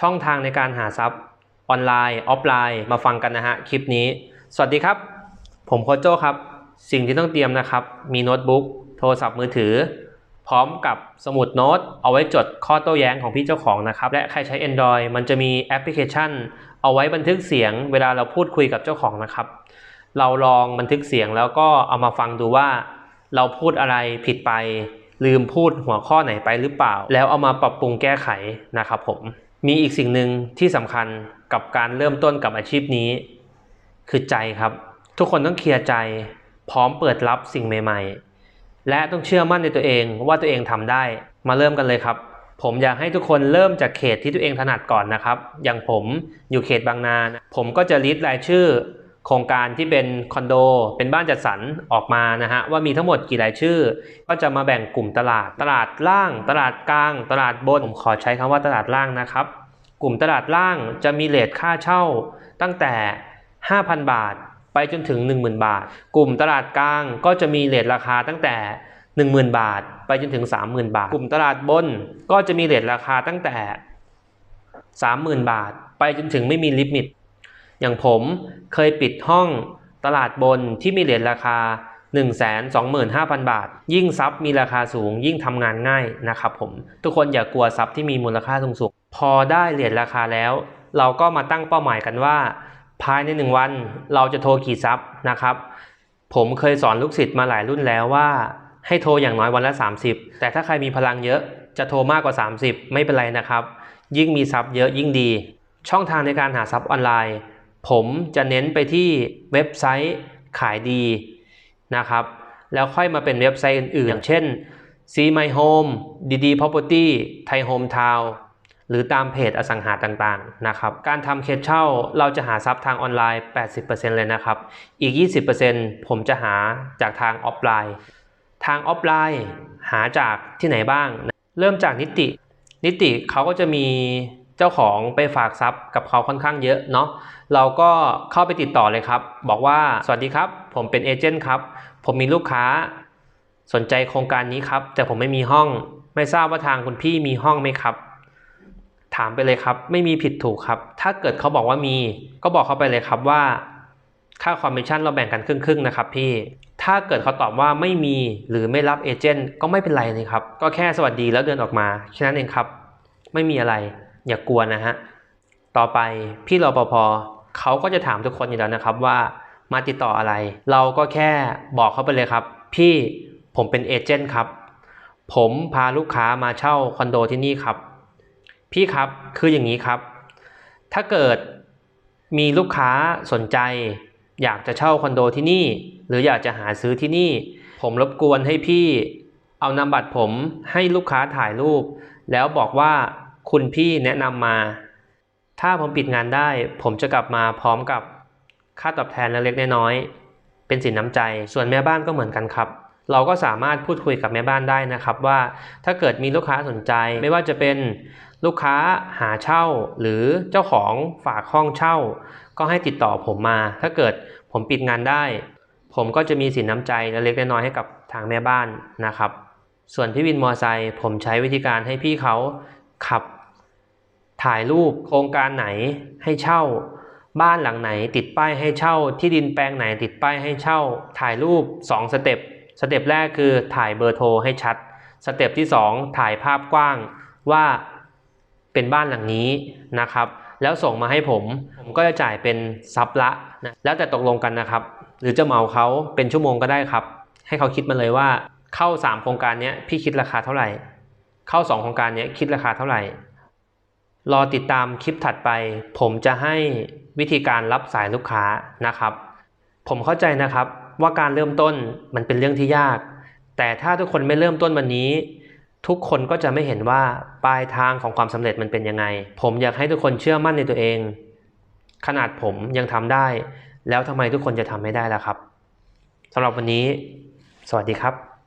ช่องทางในการหาทรัพย์ออนไลน์ออฟไลน์มาฟังกันนะฮะคลิปนี้ สวัสดีครับ ผมโคโจครับ สิ่งที่ต้องเตรียมนะครับ มีโน้ตบุ๊กโทรศัพท์มือถือ พร้อมกับสมุดโน้ต เอาไว้จดข้อโต้แย้งของพี่เจ้าของนะครับ และใครใช้ Android มันจะมีแอปพลิเคชัน เอาไว้บันทึกเสียง เวลาเราพูดคุยกับเจ้าของนะครับ เราลองบันทึกเสียงแล้วก็เอามาฟังดูว่าเราพูดอะไรผิดไป ลืมพูดหัวข้อไหนไปหรือเปล่า แล้วเอามาปรับปรุงแก้ไขนะครับผม มีอีกสิ่งหนึ่งที่สำคัญกับการเริ่มต้นกับอาชีพนี้ คือใจครับ ทุกคนต้องเคลียร์ใจ พร้อมเปิดรับสิ่งใหม่ ๆ และต้องเชื่อมั่นในตัวเองว่าตัวเองทำได้มาเริ่มกันเลยครับ ผมอยากให้ทุกคนเริ่มจากเขตที่ตัวเองถนัดก่อนนะครับ อย่างผมอยู่เขตบางนานผมก็จะลิสต์รายชื่อ โครงการที่เป็นคอนโด เป็นบ้านจัดสรรออกมานะฮะว่ามีทั้งหมดกี่รายชื่อ ก็จะมาแบ่งกลุ่มตลาด ตลาดล่าง ตลาดกลาง ตลาดบน ผมขอใช้คำว่าตลาดล่างนะครับ กลุ่มตลาดล่างจะมีเลทค่าเช่าตั้งแต่ 5,000 บาท ไปจนถึง 10,000 บาท กลุ่มตลาดกลางก็จะมีเลทราคาตั้งแต่ 10,000 บาท ไปจนถึง 30,000 บาท กลุ่มตลาดบนก็จะมีเลทราคาตั้งแต่ 30,000 บาท ไปจนถึงไม่มีลิมิต อย่างผมเคยปิดห้องตลาดบนที่มีเหรียญราคา 125,000 บาท ยิ่งซับมีราคาสูง ยิ่งทำงานง่ายนะครับผม ทุกคนอย่ากลัวซับที่มีมูลค่าสูงสูงพอได้เหรียญราคาแล้ว เราก็มาตั้งเป้าหมายกันว่า ภายในหนึ่งวันเราจะโทรกี่ซับนะครับ ผมเคยสอนลูกศิษย์มาหลายรุ่นแล้วว่า ให้โทรอย่างน้อยวันละ 30 แต่ถ้าใครมีพลังเยอะจะโทรมากกว่า 30 ไม่เป็นไรนะครับ ยิ่งมีซับเยอะยิ่งดี ช่องทางในการหาซับออนไลน์ ผมจะเน้นไปที่เว็บไซต์ขายดีนะครับ แล้วค่อยมาเป็นเว็บไซต์อื่นๆ อย่างเช่น See My Home ดีดี Property ไทย Home Town หรือตามเพจอสังหาต่างๆนะครับ การทำเคสเช่าเราจะหาซับทางออนไลน์ 80%เลยนะครับ อีก 20%ผมจะหาจากทางออฟไลน์ ทางออฟไลน์หาจากที่ไหนบ้าง เริ่มจากนิติ นิติเขาก็จะมี เจ้าของไปฝากทรัพย์กับเขาค่อนข้างเยอะเนาะเราก็เข้าไปติดต่อเลยครับ บอกว่าสวัสดีครับ ผมเป็นเอเจนต์ครับ ผมมีลูกค้าสนใจโครงการนี้ครับ แต่ผมไม่มีห้อง ไม่ทราบว่าทางคุณพี่มีห้องไหมครับ ถามไปเลยครับ ไม่มีผิดถูกครับ ถ้าเกิดเขาบอกว่ามี ก็บอกเขาไปเลยครับว่า ค่าคอมมิชชั่นเราแบ่งกันครึ่งๆนะครับพี่ถ้าเกิดเขาตอบว่าไม่มีหรือไม่รับเอเจนต์ก็ไม่เป็นไรเลยครับ ก็แค่สวัสดีแล้วเดินออกมาแค่นั้นเองครับ ไม่มีอะไร อย่ากกลัวนะฮะ ต่อไปพี่รปภเขาก็จะถามทุกคนอยู่แล้วนะครับว่ามาติดต่ออะไร เราก็แค่บอกเขาไปเลยครับ พี่ผมเป็นเอเจนต์ครับ ผมพาลูกค้ามาเช่าคอนโดที่นี่ครับ พี่ครับคืออย่างนี้ครับ ถ้าเกิดมีลูกค้าสนใจ อยากจะเช่าคอนโดที่นี่ หรืออยากจะหาซื้อที่นี่ ผมรบกวนให้พี่ เอานามบัตรผมให้ลูกค้าถ่ายรูป แล้วบอกว่า คุณพี่แนะนำมา ถ้าผมปิดงานได้ ผมจะกลับมาพร้อมกับค่าตอบแทนเล็กๆน้อยๆเป็นสินน้ำใจ ส่วนแม่บ้านก็เหมือนกันครับ เราก็สามารถพูดคุยกับแม่บ้านได้นะครับ ว่าถ้าเกิดมีลูกค้าสนใจ ไม่ว่าจะเป็นลูกค้าหาเช่า หรือเจ้าของฝากห้องเช่า ก็ให้ติดต่อผมมา ถ้าเกิดผมปิดงานได้ ผมก็จะมีสินน้ำใจเล็กๆน้อยๆให้กับทางแม่บ้านนะครับ ส่วนพี่วินมอไซค์ผมใช้วิธีการให้พี่เขาขับ ถ่ายรูปโครงการไหนให้เช่า บ้านหลังไหนติดป้ายให้เช่า ที่ดินแปลงไหนติดป้ายให้เช่า ถ่ายรูป 2 สเต็ปสเต็ปแรกคือถ่ายเบอร์โทรให้ชัด สเต็ปที่ 2 ถ่ายภาพกว้างว่าเป็นบ้านหลังนี้นะครับ แล้วส่งมาให้ผม ผมก็จะจ่ายเป็นซับละนะแล้วแต่ตกลงกันนะครับ หรือจะเหมาเขาเป็นชั่วโมงก็ได้ครับ ให้เขาคิดมาเลยว่าเข้า 3 โครงการนี้พี่คิดราคาเท่าไหร่ เข้า 2 โครงการนี้คิดราคาเท่าไหร่ รอติดตามคลิปถัดไป ผมจะให้วิธีการรับสายลูกค้านะครับ ผมเข้าใจนะครับว่าการเริ่มต้นมันเป็นเรื่องที่ยาก แต่ถ้าทุกคนไม่เริ่มต้นวันนี้ ทุกคนก็จะไม่เห็นว่าปลายทางของความสำเร็จมันเป็นยังไง ผมอยากให้ทุกคนเชื่อมั่นในตัวเอง ขนาดผมยังทำได้ แล้วทำไมทุกคนจะทำไม่ได้ล่ะครับสำหรับวันนี้ สวัสดีครับ